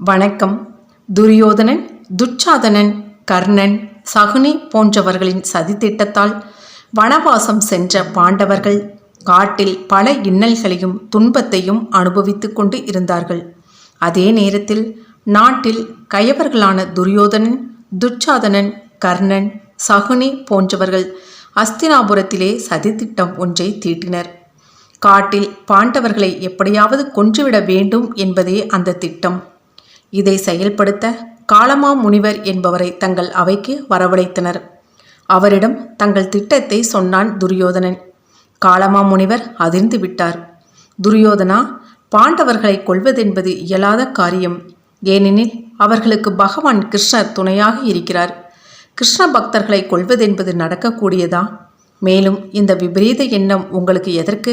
வணக்கம். துரியோதனன் துச்சாதனன் கர்ணன் சகுனி போன்றவர்களின் சதித்திட்டத்தால் வனவாசம் சென்ற பாண்டவர்கள் காட்டில் பல இன்னல்களையும் துன்பத்தையும் அனுபவித்து கொண்டு இருந்தார்கள். அதே நேரத்தில் நாட்டில் கயவர்களான துரியோதனன் துச்சாதனன் கர்ணன் சகுனி போன்றவர்கள் அஸ்தினாபுரத்திலே சதித்திட்டம் ஒன்றை தீட்டினர். காட்டில் பாண்டவர்களை எப்படியாவது கொன்றுவிட வேண்டும் என்பதே அந்த திட்டம். இதை செயல்படுத்த காலமா முனிவர் என்பவரை தங்கள் அவைக்கு வரவழைத்தனர். அவரிடம் தங்கள் திட்டத்தை சொன்னான் துரியோதனன். காலமா முனிவர் அதிர்ந்து விட்டார். துரியோதனா பாண்டவர்களை கொல்வதென்பது இயலாத காரியம். ஏனெனில் அவர்களுக்கு பகவான் கிருஷ்ணர் துணையாக இருக்கிறார். கிருஷ்ண பக்தர்களை கொல்வதென்பது நடக்கக்கூடியதா? மேலும் இந்த விபரீத எண்ணம் உங்களுக்கு எதற்கு?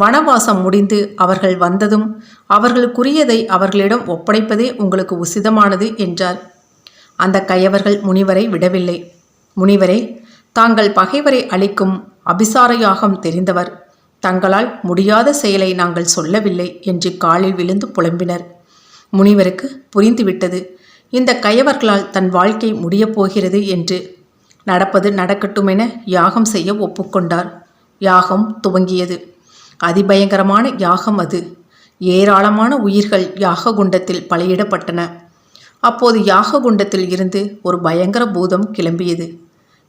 வனவாசம் முடிந்து அவர்கள் வந்ததும் அவர்களுக்குரியதை அவர்களிடம் ஒப்படைப்பதே உங்களுக்கு உசிதமானது என்றார். அந்த கயவர்கள் முனிவரை விடவில்லை. முனிவரே தாங்கள் பகைவரை அளிக்கும் அபிசார யாகம் தெரிந்தவர். தங்களால் முடியாத செயலை நாங்கள் சொல்லவில்லை என்று காலில் விழுந்து புலம்பினர். முனிவருக்கு புரிந்துவிட்டது. இந்த கயவர்களால் தன் வாழ்க்கை முடியப் போகிறது என்று. நடப்பது நடக்கட்டுமென யாகம் செய்ய ஒப்புக்கொண்டார். யாகம் துவங்கியது. அதிபயங்கரமான யாகம் அது. ஏராளமான உயிர்கள் யாக குண்டத்தில் பலியிடப்பட்டன. அப்போது யாக குண்டத்தில் இருந்து ஒரு பயங்கர பூதம் கிளம்பியது.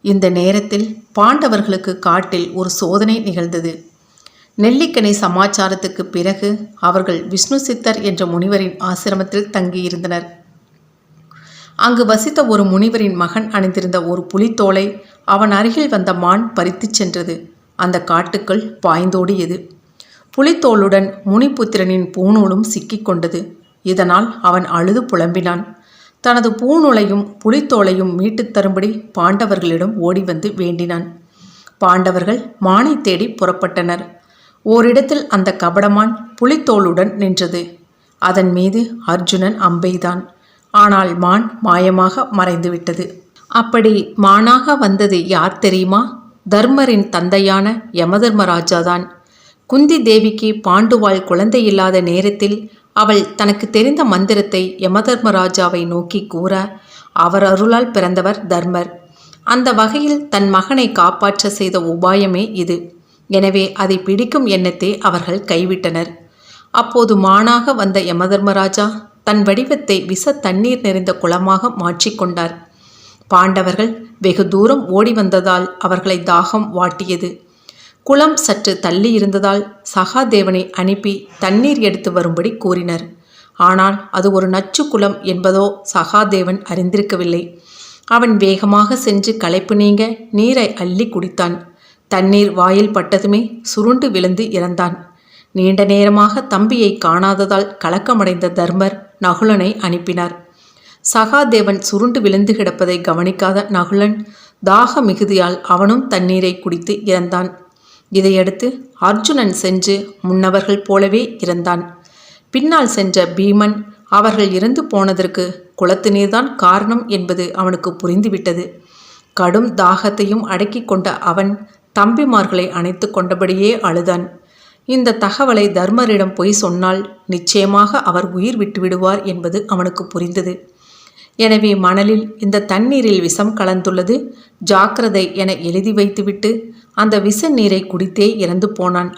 இந்த நேரத்தில் பாண்டவர்களுக்கு காட்டில் ஒரு சோதனை நிகழ்ந்தது. நெல்லிக்கனி சமாச்சாரத்துக்கு பிறகு அவர்கள் விஷ்ணு சித்தர் என்ற முனிவரின் ஆசிரமத்தில் தங்கியிருந்தனர். அங்கு வசித்த ஒரு முனிவரின் மகன் அணிந்திருந்த ஒரு புலித்தோலை அவன் அருகில் வந்த மான் பறித்துச் சென்றது. அந்த காட்டுக்குள் பாய்ந்தோடியது. புலித்தோளுடன் முனிபுத்திரனின் பூநூலும் சிக்கிக்கொண்டது இதனால் அவன் அழுது புலம்பினான். தனது பூநூலையும் புலித்தோலையும் மீட்டுத் தரும்படி பாண்டவர்களிடம் ஓடி வந்து வேண்டினான். பாண்டவர்கள் மானை தேடி புறப்பட்டனர். ஓரிடத்தில் அந்த கபடமான் புலித்தோளுடன் நின்றது. அதன் மீது அர்ஜுனன் அம்பெய்தான். ஆனால் மான் மாயமாக மறைந்துவிட்டது. அப்படி மானாக வந்தது யார் தெரியுமா? தர்மரின் தந்தையான யமதர்மராஜாதான். குந்தி தேவிக்கு பாண்டுவாள் குழந்தை இல்லாத நேரத்தில் அவள் தனக்கு தெரிந்த மந்திரத்தை யமதர்மராஜாவை நோக்கி கூற அவர் அருளால் பிறந்தவர் தர்மர். அந்த வகையில் தன் மகனை காப்பாற்ற செய்த உபாயமே இது. எனவே அதை பிடிக்கும் எண்ணத்தை அவர்கள் கைவிட்டனர். அப்போது மானாக வந்த யமதர்மராஜா தன் வடிவத்தை விச தண்ணீர் நிறைந்த குளமாக மாற்றிக்கொண்டார் பாண்டவர்கள் வெகு தூரம் ஓடி வந்ததால் அவர்களை தாகம் வாட்டியது. குளம் சற்று தள்ளி இருந்ததால் சகாதேவனை அனுப்பி தண்ணீர் எடுத்து வரும்படி கூறினர். ஆனால் அது ஒரு நச்சு குளம் என்பதோ சகாதேவன் அறிந்திருக்கவில்லை. அவன் வேகமாக சென்று களைப்பு நீங்க நீரை அள்ளி குடித்தான். தண்ணீர் வாயில் பட்டதுமே சுருண்டு விழுந்து இறந்தான். நீண்ட நேரமாக தம்பியை காணாததால் கலக்கமடைந்த தர்மர் நகுலனை அனுப்பினார். சகாதேவன் சுருண்டு விழுந்து கிடப்பதை கவனிக்காத நகுலன் தாக மிகுதியால் அவனும் தண்ணீரை குடித்து இறந்தான். இதையடுத்து அர்ஜுனன் சென்று முன்னவர்கள் போலவே இறந்தான் பின்னால் சென்ற பீமன் அவர்கள் இறந்து போனதற்கு குளத்து நீர்தான் காரணம் என்பது அவனுக்கு புரிந்துவிட்டது. கடும் தாகத்தையும் அடக்கிக் கொண்ட அவன் தம்பிமார்களை அணைத்து கொண்டபடியே அழுதான். இந்த தகவலை தர்மரிடம் போய் சொன்னால் நிச்சயமாக அவர் உயிர் விட்டுவிடுவார் என்பது அவனுக்கு புரிந்தது. எனவே மணலில் இந்த தண்ணீரில் விஷம் கலந்துள்ளது. ஜாக்கிரதை என எழுதி வைத்துவிட்டு அந்த விஷ நீரை குடித்தே இறந்து போனான்.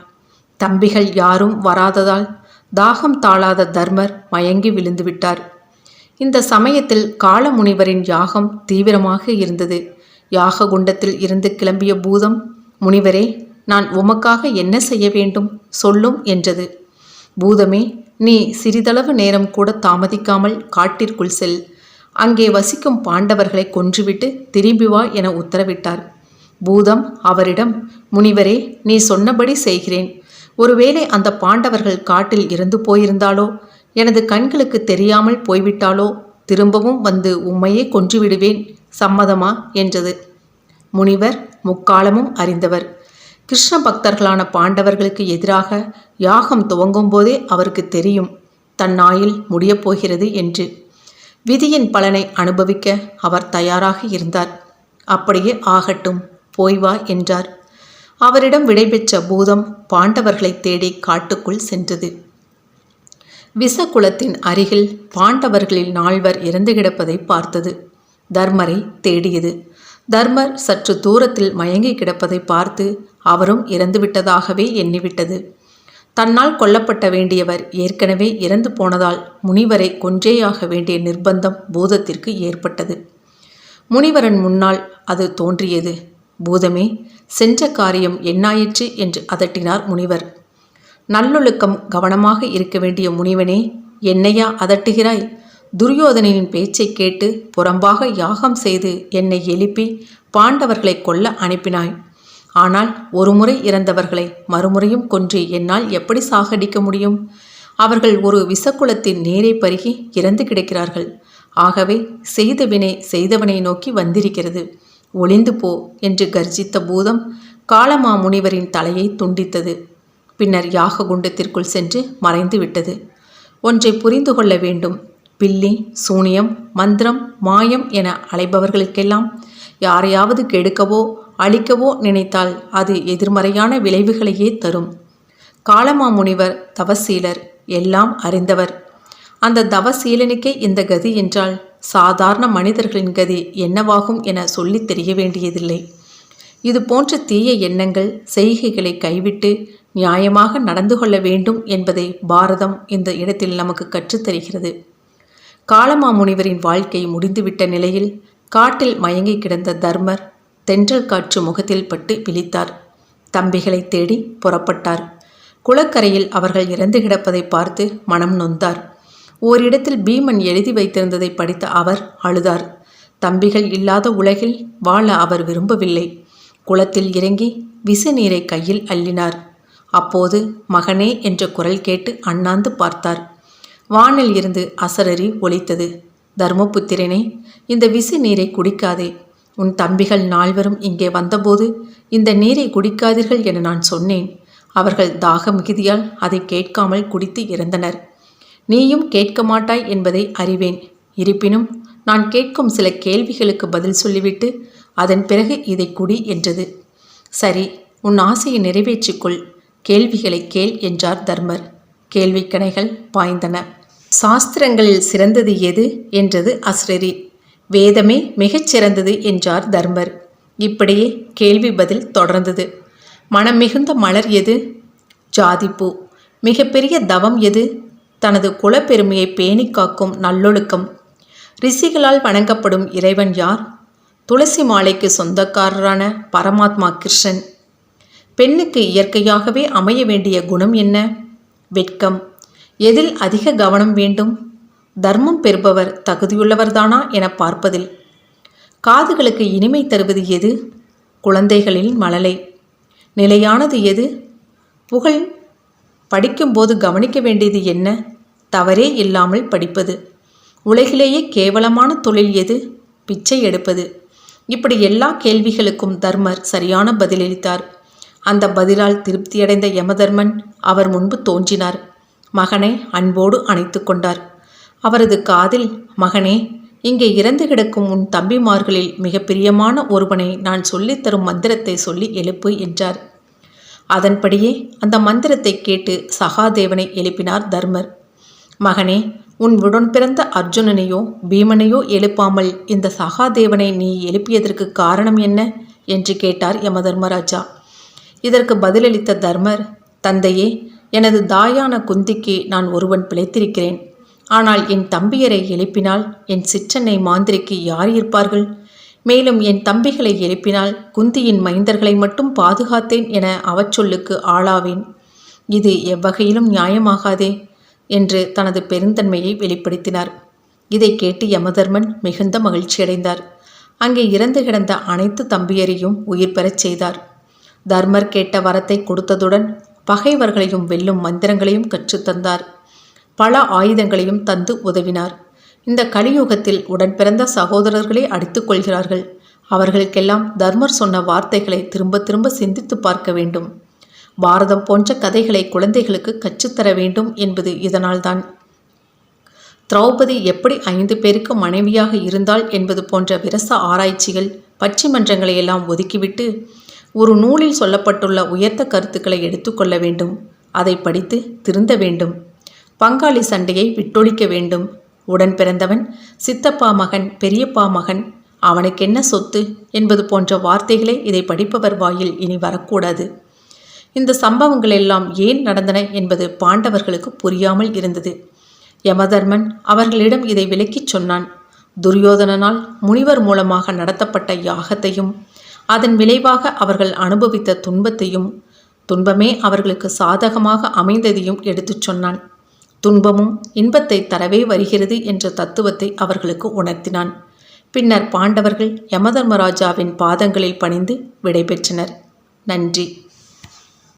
தம்பிகள் யாரும் வராததால் தாகம் தாழாத தர்மர் மயங்கி விழுந்து விட்டார். இந்த சமயத்தில் காலமுனிவரின் யாகம் தீவிரமாக இருந்தது. யாக குண்டத்தில் இருந்து கிளம்பிய பூதம் முனிவரே நான் உமக்காக என்ன செய்ய வேண்டும்? சொல்லும் என்றது. பூதமே நீ சிறிதளவு நேரம் கூட தாமதிக்காமல் காட்டிற்குள் செல். அங்கே வசிக்கும் பாண்டவர்களை கொன்றுவிட்டு திரும்பி வா என உத்தரவிட்டார். பூதம் அவரிடம் முனிவரே நீ சொன்னபடி செய்கிறேன். ஒருவேளை அந்த பாண்டவர்கள் காட்டில் இறந்து போயிருந்தாலோ எனது கண்களுக்கு தெரியாமல் போய்விட்டாலோ திரும்பவும் வந்து உம்மையே கொன்றுவிடுவேன் சம்மதமா? என்றது. முனிவர் முக்காலமும் அறிந்தவர். கிருஷ்ண பக்தர்களான பாண்டவர்களுக்கு எதிராக யாகம் துவங்கும் போதே அவருக்கு தெரியும் தன் நாயில் முடியப் போகிறது என்று. விதியின் பலனை அனுபவிக்க அவர் தயாராக இருந்தார். அப்படியே ஆகட்டும் போய் வா என்றார். அவரிடம் விடைபெற்ற பூதம் பாண்டவர்களை தேடி காட்டுக்குள் சென்றது. விசகுலத்தின் அருகில் பாண்டவர்களில் நால்வர் இறந்து கிடப்பதை பார்த்தது. தர்மரை தேடியது. தர்மர் சற்று தூரத்தில் மயங்கி கிடப்பதை பார்த்து அவரும் இறந்துவிட்டதாகவே எண்ணிவிட்டது. தன்னால் கொல்லப்பட்ட வேண்டியவர் ஏற்கனவே இறந்து போனதால் முனிவரை கொன்றேயாக வேண்டிய நிர்பந்தம் பூதத்திற்கு ஏற்பட்டது. முனிவரன் முன்னால் அது தோன்றியது. பூதமே சென்ற காரியம் என்னாயிற்று என்று அதட்டினார் முனிவர். நல்லொழுக்கம் கவனமாக இருக்க வேண்டிய முனிவனே என்னையா அதட்டுகிறாய்? துரியோதனையின் பேச்சை கேட்டு புறம்பாக யாகம் செய்து என்னை எழுப்பி பாண்டவர்களை கொல்ல அனுப்பினாய். ஆனால் ஒருமுறை இறந்தவர்களை மறுமுறையும் கொன்று என்னால் எப்படி சாகடிக்க முடியும்? அவர்கள் ஒரு விசக்குளத்தின் நீரை பருகி இறந்து கிடக்கிறார்கள். ஆகவே செய்த வினை செய்தவனை நோக்கி வந்திருக்கிறது. ஒளிந்து போ என்று கர்ஜித்த பூதம் காளமா முனிவரின் தலையை துண்டித்தது. பின்னர் யாக குண்டத்திற்குள் சென்று மறைந்து விட்டது. ஒன்றை புரிந்து கொள்ள வேண்டும். பில்லி சூனியம் மந்திரம் மாயம் என அலைபவர்களுக்கெல்லாம் யாரையாவது கெடுக்கவோ அழிக்கவோ நினைத்தால் அது எதிர்மறையான விளைவுகளையே தரும். காளமா முனிவர் தவசீலர் எல்லாம் அறிந்தவர். அந்த தவசீலனுக்கே இந்த கதி என்றால் சாதாரண மனிதர்களின் கதி என்னவாகும் என சொல்லி தெரிய வேண்டியதில்லை. இது போன்ற தீய எண்ணங்கள் செய்கைகளை கைவிட்டு நியாயமாக நடந்து கொள்ள வேண்டும் என்பதை பாரதம் இந்த இடத்தில் நமக்கு கற்றுத்தருகிறது காளமா முனிவரின் வாழ்க்கை முடிந்துவிட்ட நிலையில் காட்டில் மயங்கி கிடந்த தர்மர் தென்றல் காற்று முகத்தில் பட்டு விழித்தார். தம்பிகளை தேடி புறப்பட்டார். குளக்கரையில் அவர்கள் இறந்து கிடப்பதை பார்த்து மனம் நொந்தார். ஓரிடத்தில் பீமன் எழுதி வைத்திருந்ததை படித்த அவர் அழுதார். தம்பிகள் இல்லாத உலகில் வாழ அவர் விரும்பவில்லை. குளத்தில் இறங்கி விசு நீரை கையில் அள்ளினார். அப்போது மகனே என்ற குரல் கேட்டு அண்ணாந்து பார்த்தார். வானில் இருந்து அசரறி ஒலித்தது. தர்மபுத்திரனே இந்த விசு நீரை குடிக்காதே. உன் தம்பிகள் நால்வரும் இங்கே வந்தபோது இந்த நீரை குடிக்காதீர்கள் என நான் சொன்னேன். அவர்கள் தாக மிகுதியால் அதை கேட்காமல் குடித்து இறந்தனர். நீயும் கேட்க மாட்டாய் என்பதை அறிவேன். இருப்பினும் நான் கேட்கும் சில கேள்விகளுக்கு பதில் சொல்லிவிட்டு அதன் பிறகு இதை குடி என்றது. சரி உன் ஆசையை நிறைவேற்றிக்கொள். கேள்விகளை கேள் என்றார் தர்மர். கேள்விக்கணைகள் பாய்ந்தன. சாஸ்திரங்களில் சிறந்தது எது? என்றது அஸ்ரரி வேதமே மிகச் சிறந்தது என்றார் தர்மர். இப்படியே கேள்வி பதில் தொடர்ந்தது. மனம் மிகுந்த மலர் எது? ஜாதிப்பூ. மிகப்பெரிய தவம் எது? தனது குலப்பெருமையை பேணி காக்கும் நல்லொழுக்கம். ரிஷிகளால் வணங்கப்படும் இறைவன் யார்? துளசி மாலைக்கு சொந்தக்காரரான பரமாத்மா கிருஷ்ணன். பெண்ணுக்கு இயற்கையாகவே அமைய வேண்டிய குணம் என்ன? வெட்கம். எதில் அதிக கவனம் வேண்டும்? தர்மம் பெறுபவர் தகுதியுள்ளவர்தானா என பார்ப்பதில். காதுகளுக்கு இனிமை தருவது எது? குழந்தைகளின் மழலை நிலையானது எது? புகழ். படிக்கும்போது கவனிக்க வேண்டியது என்ன? தவறே இல்லாமல் படிப்பது. உலகிலேயே கேவலமான தொழில் எது? பிச்சை எடுப்பது. இப்படி எல்லா கேள்விகளுக்கும் தர்மர் சரியான பதிலளித்தார். அந்த பதிலால் திருப்தியடைந்த யமதர்மன் அவர் முன்பு தோன்றினார். மகனை அன்போடு அணைத்து கொண்டார். அவரது காதில் மகனே இங்கே இறந்து கிடக்கும் உன் தம்பிமார்களில் மிக பிரியமான ஒருவனை நான் சொல்லித்தரும் மந்திரத்தை சொல்லி எழுப்பு என்றார். அதன்படியே அந்த மந்திரத்தை கேட்டு சகாதேவனை எழுப்பினார் தர்மர். மகனே உன் உடன் பிறந்த அர்ஜுனனையோ பீமனையோ எழுப்பாமல் இந்த சகாதேவனை நீ எழுப்பியதற்கு காரணம் என்ன? என்று கேட்டார் யமதர்மராஜா இதற்கு பதிலளித்த தர்மர் தந்தையே எனது தாயான குந்திக்கு நான் ஒருவன் பிழைத்திருக்கிறேன். ஆனால் என் தம்பியரை எழுப்பினால் என் சிற்றன்னை மாந்திரிக்கு யார் இருப்பார்கள்? மேலும் என் தம்பிகளை எழுப்பினால் குந்தியின் மைந்தர்களை மட்டும் பாதுகாத்தேன் என அவச்சொல்லுக்கு ஆளாவேன். இது எவ்வகையிலும் நியாயமாகாதே என்று தனது பெருந்தன்மையை வெளிப்படுத்தினார். இதை கேட்டு யமதர்மன் மிகுந்த மகிழ்ச்சியடைந்தார் அங்கே இறந்து கிடந்த அனைத்து தம்பியரையும் உயிர் பெறச் செய்தார். தர்மர் கேட்ட வரத்தை கொடுத்ததுடன் பகைவர்களையும் வெல்லும் மந்திரங்களையும் கற்றுத்தந்தார் பல ஆயுதங்களையும் தந்து உதவினார். இந்த கலியுகத்தில் உடன்பிறந்த சகோதரர்களை சகோதரர்களே அடித்துக் கொள்கிறார்கள். அவர்களுக்கெல்லாம் தர்மர் சொன்ன வார்த்தைகளை திரும்ப திரும்ப சிந்தித்து பார்க்க வேண்டும். பாரதம் போன்ற கதைகளை குழந்தைகளுக்கு கற்றுத்தர வேண்டும் என்பது இதனால்தான். திரௌபதி எப்படி ஐந்து பேருக்கு மனைவியாக இருந்தாள் என்பது போன்ற விரச ஆராய்ச்சிகள் பட்சிமன்றங்களை எல்லாம் ஒதுக்கிவிட்டு ஒரு நூலில் சொல்லப்பட்டுள்ள உயர்த்த கருத்துக்களை எடுத்துக்கொள்ள வேண்டும். அதை படித்து திருந்த வேண்டும். பங்காளி சண்டையை விட்டொழிக்க வேண்டும். உடன் பிறந்தவன் சித்தப்பா மகன் பெரியப்பா மகன் அவனுக்கு என்ன சொத்து என்பது போன்ற வார்த்தைகளே இதை படிப்பவர் வாயில் இனி வரக்கூடாது. இந்த சம்பவங்கள் எல்லாம் ஏன் நடந்தன என்பது பாண்டவர்களுக்கு புரியாமல் இருந்தது. யமதர்மன் அவர்களிடம் இதை விளக்கிச் சொன்னான். துரியோதனனால் முனிவர் மூலமாக நடத்தப்பட்ட யாகத்தையும் அதன் விளைவாக அவர்கள் அனுபவித்த துன்பத்தையும் துன்பமே அவர்களுக்கு சாதகமாக அமைந்ததையும் எடுத்துச் சொன்னான். துன்பமும் இன்பத்தை தரவே வருகிறது என்ற தத்துவத்தை அவர்களுக்கு உணர்த்தினான். பின்னர் பாண்டவர்கள் யமதர்மராஜாவின் பாதங்களில் பணிந்து விடைபெற்றனர். நன்றி.